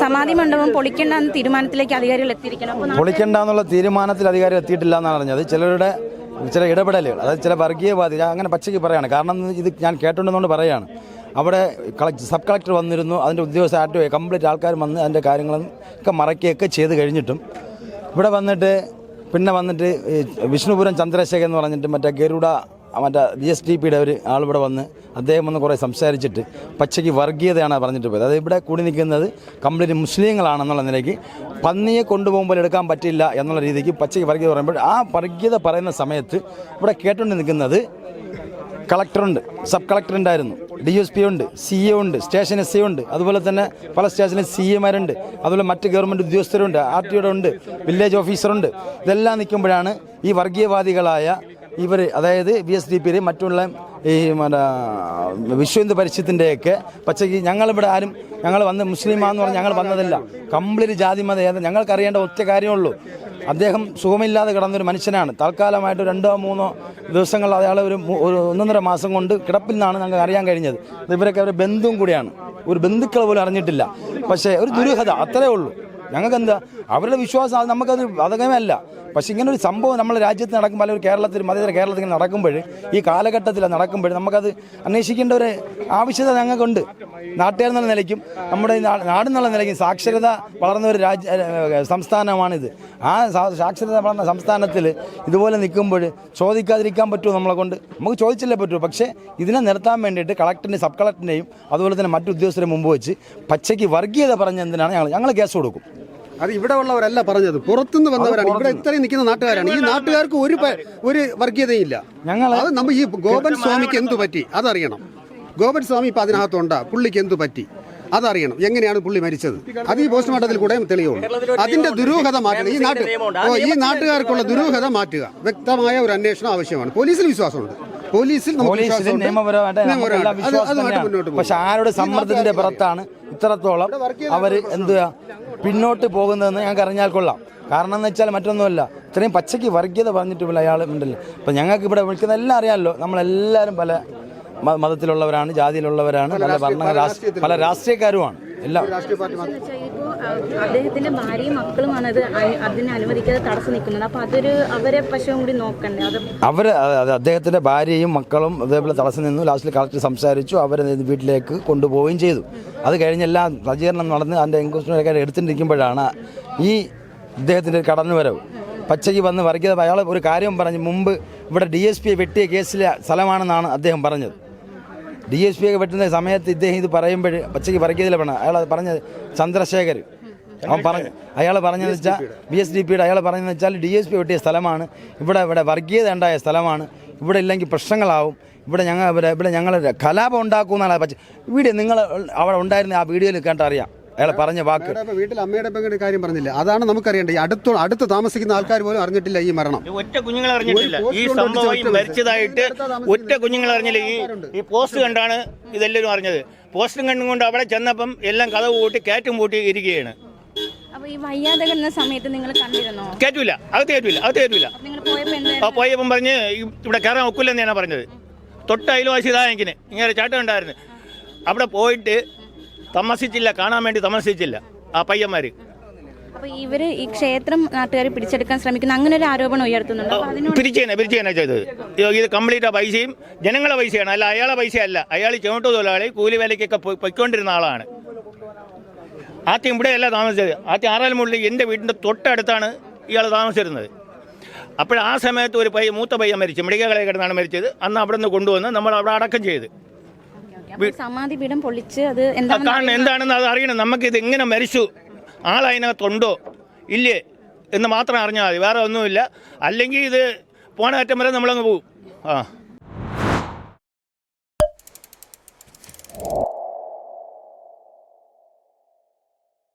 സമാധി മണ്ഡപം പൊളിക്കേണ്ടെന്ന തീരുമാനത്തിലേക്ക് അധികാരികൾ എത്തിയിരിക്കണം. പൊളിക്കേണ്ട എന്നുള്ള തീരുമാനത്തിൽ അധികാരികൾ എത്തിയിട്ടില്ല എന്നാണ് അറിഞ്ഞത്. ചിലരുടെ ചില ഇടപെടലുകൾ അതായത് ചില വർഗീയവാദി അങ്ങനെ പച്ചയ്ക്ക് പറയാണ്. കാരണം ഇത് ഞാൻ കേട്ടുണ്ടെന്നുകൊണ്ട് പറയാണ്. അവിടെ സബ് കളക്ടർ വന്നിരുന്നു അതിന്റെ ഉദ്യോഗസ്ഥ ആയിട്ട് കംപ്ലീറ്റ് ആൾക്കാർ വന്ന് അതിന്റെ കാര്യങ്ങളും ഒക്കെ മറയ്ക്കുകയൊക്കെ ചെയ്ത് കഴിഞ്ഞിട്ടും. ഇവിടെ വന്നിട്ട് പിന്നെ വന്നിട്ട് വിഷ്ണുപുരം ചന്ദ്രശേഖരൻ എന്ന് പറഞ്ഞിട്ട് മറ്റേ ഗരുഡ മറ്റേ ജി എസ് ടി പിയുടെ ഒരു ആളിവിടെ വന്ന് അദ്ദേഹം വന്ന് കുറേ സംസാരിച്ചിട്ട് പച്ചയ്ക്ക് വർഗീയതയാണ് പറഞ്ഞിട്ട് പോയത്. അത് ഇവിടെ കൂടി നിൽക്കുന്നത് കംപ്ലീറ്റ് മുസ്ലിങ്ങളാണെന്നുള്ള നിലയ്ക്ക് പന്നിയെ കൊണ്ടുപോകുമ്പോൾ എടുക്കാൻ പറ്റില്ല എന്നുള്ള രീതിക്ക് പച്ചയ്ക്ക് വർഗീയത പറയുമ്പോൾ ആ വർഗീയത പറയുന്ന സമയത്ത് ഇവിടെ കേട്ടുകൊണ്ട് നിൽക്കുന്നത് കളക്ടറുണ്ട് സബ് കളക്ടർ ഉണ്ടായിരുന്നു ഡി എസ് പി ഉണ്ട് സി എ ഉണ്ട് സ്റ്റേഷൻ എസ് എ ഉണ്ട്. അതുപോലെ തന്നെ പല സ്റ്റേഷനിൽ സി എമാരുണ്ട് അതുപോലെ മറ്റ് ഗവൺമെന്റ് ഉദ്യോഗസ്ഥരുണ്ട് ആർ ടിയുടെ ഉണ്ട് വില്ലേജ് ഓഫീസറുണ്ട് ഇതെല്ലാം നിൽക്കുമ്പോഴാണ് ഈ വർഗീയവാദികളായ ഇവർ അതായത് ബി എസ് ഡി പിയിൽ മറ്റുള്ള ഈ മറ്റേ വിശ്വ ഹിന്ദു പരിഷത്തിന്റെയൊക്കെ പക്ഷേ ഞങ്ങളിവിടെ ആരും ഞങ്ങൾ വന്ന് മുസ്ലിമാന്ന് പറഞ്ഞ് ഞങ്ങൾ വന്നതല്ല. കംപ്ലീറ്റ് ജാതി മത ഏതാ ഞങ്ങൾക്കറിയേണ്ട ഒറ്റ കാര്യമുള്ളൂ. അദ്ദേഹം സുഖമില്ലാതെ കിടന്നൊരു മനുഷ്യനാണ്. തൽക്കാലമായിട്ട് രണ്ടോ മൂന്നോ ദിവസങ്ങൾ അയാൾ ഒരു ഒന്നൊന്നര മാസം കൊണ്ട് കിടപ്പിൽ നിന്നാണ് ഞങ്ങൾക്ക് അറിയാൻ കഴിഞ്ഞത്. ഇവരൊക്കെ അവരുടെ ബന്ധുവും കൂടിയാണ്. ഒരു ബന്ധുക്കളെ പോലും അറിഞ്ഞിട്ടില്ല. പക്ഷേ ഒരു ദുരൂഹത അത്രേ ഉള്ളൂ. ഞങ്ങൾക്ക് എന്താ അവരുടെ വിശ്വാസം അത് നമുക്കത് ബാധകമല്ല. പക്ഷെ ഇങ്ങനെ ഒരു സംഭവം നമ്മുടെ രാജ്യത്ത് നടക്കുമ്പോൾ അല്ലെങ്കിൽ കേരളത്തിൽ മതേതര കേരളത്തിൽ നടക്കുമ്പോൾ ഈ കാലഘട്ടത്തിൽ നടക്കുമ്പോൾ നമുക്കത് അന്വേഷിക്കേണ്ട ഒരു ആവശ്യത ഞങ്ങൾക്കുണ്ട്. നാട്ടുകാർ എന്നുള്ള നിലയ്ക്കും നമ്മുടെ നാടെന്നുള്ള നിലയ്ക്കും സാക്ഷരത വളർന്ന ഒരു രാജ്യ സംസ്ഥാനമാണിത്. ആ സാക്ഷരത വളർന്ന സംസ്ഥാനത്തിൽ ഇതുപോലെ നിൽക്കുമ്പോൾ ചോദിക്കാതിരിക്കാൻ പറ്റുമോ നമ്മളെ കൊണ്ട്. നമുക്ക് ചോദിച്ചില്ലേ പറ്റുമോ പക്ഷേ ഇതിനെ നിർത്താൻ വേണ്ടിയിട്ട് കളക്ടറിന്റെയും സബ് കളക്ടറിന്റെയും അതുപോലെ തന്നെ മറ്റു ഉദ്യോഗസ്ഥരെ മുമ്പ് വെച്ച് പച്ചയ്ക്ക് വർഗീയത പറഞ്ഞ എന്തിനാണ് ഞങ്ങൾ ഞങ്ങൾ കേസ് കൊടുക്കും. അത് ഇവിടെ ഉള്ളവരല്ല പറഞ്ഞത്. പുറത്തുനിന്ന് വന്നവരാണ്. ഇവിടെ ഇത്രയും നിൽക്കുന്ന നാട്ടുകാരാണ്. ഈ നാട്ടുകാർക്ക് ഒരു ഒരു വർഗീയതയും ഇല്ല. ഞങ്ങൾ അത് നമ്മൾ ഈ ഗോപൻ സ്വാമിക്ക് എന്തു പറ്റി? അതറിയണം. ഗോപൻ സ്വാമി ഇപ്പൊ അതിനകത്തുണ്ടാ. പുള്ളിക്ക് എന്തു പറ്റി? അതറിയണം. എങ്ങനെയാണ് പുള്ളി മരിച്ചത്? അത് ഈ പോസ്റ്റ്മോർട്ടത്തിൽ കൂടെ തെളിയുള്ളൂ. അതിന്റെ ദുരൂഹത മാറ്റണം ഈ നാട്ടിൽ ഈ നാട്ടുകാർക്കുള്ള ദുരൂഹത മാറ്റുക വ്യക്തമായ ഒരു അന്വേഷണം ആവശ്യമാണ്. പോലീസിൽ വിശ്വാസമുണ്ട്. പോലീസിൽ നിയമപരമായിട്ട്. പക്ഷെ ആരുടെ സമ്മർദ്ദത്തിന്റെ പുറത്താണ് ഇത്രത്തോളം അവർ എന്തുവാ പിന്നോട്ട് പോകുന്നതെന്ന് ഞങ്ങൾക്ക് അറിഞ്ഞാൽ കൊള്ളാം. കാരണം എന്ന് വെച്ചാൽ മറ്റൊന്നുമല്ല. ഇത്രയും പച്ചയ്ക്ക് വർഗീയത പറഞ്ഞിട്ട് പോലും അയാൾ ഉണ്ടല്ലോ. അപ്പം ഞങ്ങൾക്ക് ഇവിടെ വിളിക്കുന്ന എല്ലാം അറിയാമല്ലോ. നമ്മളെല്ലാവരും പല മതത്തിലുള്ളവരാണ് ജാതിയിലുള്ളവരാണ് പല ഭരണ രാഷ്ട്രീയ പല രാഷ്ട്രീയക്കാരുമാണ് എല്ലാം. അദ്ദേഹത്തിന്റെ ഭാര്യയും മക്കളുമാണ് അത് അതിനെ അനുവദിക്കാതെ തടസ്സം നിൽക്കുന്നത്. അപ്പൊ അതൊരു അവരെ പശുവും കൂടി നോക്കണ്ടേ? അത് അദ്ദേഹത്തിന്റെ അദ്ദേഹത്തിന്റെ ഭാര്യയും മക്കളും അതേപോലെ തടസ്സം നിന്നു. ലാസ്റ്റിൽ കളക്ടർ സംസാരിച്ചു. അവരെ വീട്ടിലേക്ക് കൊണ്ടുപോവുകയും ചെയ്തു. അത് കഴിഞ്ഞെല്ലാം സജ്ജീകരണം നടന്ന് അതിന്റെ എൻക്വസ്റ്റ്മെന്റ് എടുത്തിരിക്കുമ്പോഴാണ് ഈ ഇദ്ദേഹത്തിന്റെ ഒരു കടന്നുവരവ്. പച്ചയ്ക്ക് വന്ന് വർഗീയത അയാൾ ഒരു കാര്യം പറഞ്ഞു മുമ്പ് ഇവിടെ ഡി എസ് പി വെട്ടിയ കേസിലെ സ്ഥലമാണെന്നാണ് അദ്ദേഹം പറഞ്ഞത്. ഡി എസ് പി ഒക്കെ വെട്ടുന്ന സമയത്ത് ഇദ്ദേഹം ഇത് പറയുമ്പോൾ പച്ചയ്ക്ക് വർഗീയതയിലെ പണ അയാൾ പറഞ്ഞത് ചന്ദ്രശേഖർ അവൻ പറഞ്ഞു അയാൾ പറഞ്ഞതെന്ന് വെച്ചാൽ ബി എസ് ഡി പിയുടെ അയാൾ പറഞ്ഞതെന്ന് വെച്ചാൽ ഡി എസ് പി വെട്ടിയ സ്ഥലമാണ്. ഇവിടെ ഇവിടെ വർഗീയത ഉണ്ടായ സ്ഥലമാണ്. ഇവിടെ ഇല്ലെങ്കിൽ പ്രശ്നങ്ങളാവും. ഇവിടെ ഞങ്ങൾ ഇവിടെ ഇവിടെ ഞങ്ങൾ കലാപം ഉണ്ടാക്കുമെന്നാണ് പച്ച വീഡിയോ നിങ്ങൾ അവിടെ ഉണ്ടായിരുന്ന ആ വീഡിയോയിൽ കേട്ടറിയാം അയാൾ പറഞ്ഞ വാക്ക്. വീട്ടിൽ അമ്മയുടെ പെങ്ങളുടെ കാര്യം പറഞ്ഞില്ല. അതാണ് നമുക്കറിയേണ്ടത്. ഈ അടുത്ത് അടുത്ത് താമസിക്കുന്ന ആൾക്കാർ പോലും അറിഞ്ഞിട്ടില്ല ഈ മരണം. ഒറ്റ കുഞ്ഞുങ്ങൾ അറിഞ്ഞിട്ടില്ല. ഈ സംഭവം മരിച്ചതായിട്ട് ഒറ്റ കുഞ്ഞുങ്ങൾ അറിഞ്ഞില്ല. ഈ ഈ പോസ്റ്റ് കണ്ടാണ് ഇതെല്ലാവരും അറിഞ്ഞത്. പോസ്റ്റും കണ്ടുകൊണ്ട് അവിടെ ചെന്നപ്പം എല്ലാം കഥ കൂട്ടി കയറ്റും കൂട്ടി ഇരിക്കുകയാണ്. അപ്പോൾ ഈ വയ്യാതെ കിടന്ന സമയത്ത് നിങ്ങൾ കണ്ടിരുന്നോ? കയറ്റൂല അകത്ത് കയറ്റൂല അകത്ത് കയറ്റൂല പോയപ്പം പറഞ്ഞ് ഇവിടെ കയറാൻ ഒക്കില്ലെന്നാണ് പറഞ്ഞത്. തൊട്ട് അയൽവാസി ഇതാ എനിക്കിന്. ഇങ്ങനെ ചാട്ടം ഉണ്ടായിരുന്നു. അവിടെ പോയിട്ട് താമസിച്ചില്ല കാണാൻ വേണ്ടി താമസിച്ചില്ല ആ പയ്യന്മാര്. അപ്പൊ ഇവർ ഈ ക്ഷേത്രം നാട്ടുകാർ പിടിച്ചെടുക്കാൻ ശ്രമിക്കുന്ന. അങ്ങനെ ഒരു ആരോപണം ഉയർത്തുന്നുണ്ട്. പിരിച്ചേനെ പിരിച്ചേനെ ചെയ്തത്. ഇത് കംപ്ലീറ്റ് ആ പൈസയും ജനങ്ങളെ പൈസയാണ്. അല്ല അയാളെ പൈസയല്ല. അയാൾ ചുമട്ടു തൊഴിലാളി കൂലി വേലയ്ക്കൊക്കെ പോയി- പൊയ്ക്കൊണ്ടിരുന്ന ആളാണ്. ആദ്യം ഇവിടെയല്ല താമസിച്ചത്. ആദ്യം ആറാൽമുള്ളിൽ എന്റെ വീടിന്റെ തൊട്ടടുത്താണ് ഇയാൾ താമസിച്ചിരുന്നത്. അപ്പോൾ ആ സമയത്ത് ഒരു പയ്യ മൂത്ത പയ്യൻ മരിച്ചു. മെഡിക്കൽ കളയിൽ കിടന്നാണ് മരിച്ചത്. അന്ന് അവിടെ നിന്ന് കൊണ്ടുവന്ന് നമ്മൾ അവിടെ അടക്കം ചെയ്ത്. സമാധി പീഠം പൊളിച്ച് അത് എന്താണ് എന്താണെന്ന് അത് അറിയണം. നമുക്ക് ഇത് എങ്ങനെ മരിച്ചു? ആളതിനകത്തുണ്ടോ? ഇല്ലേ? എന്ന് മാത്രം അറിഞ്ഞാൽ മതി. വേറെ ഒന്നുമില്ല. അല്ലെങ്കിൽ ഇത് പോണ അറ്റം വരെ നമ്മളങ്ങ് പോകും ആ.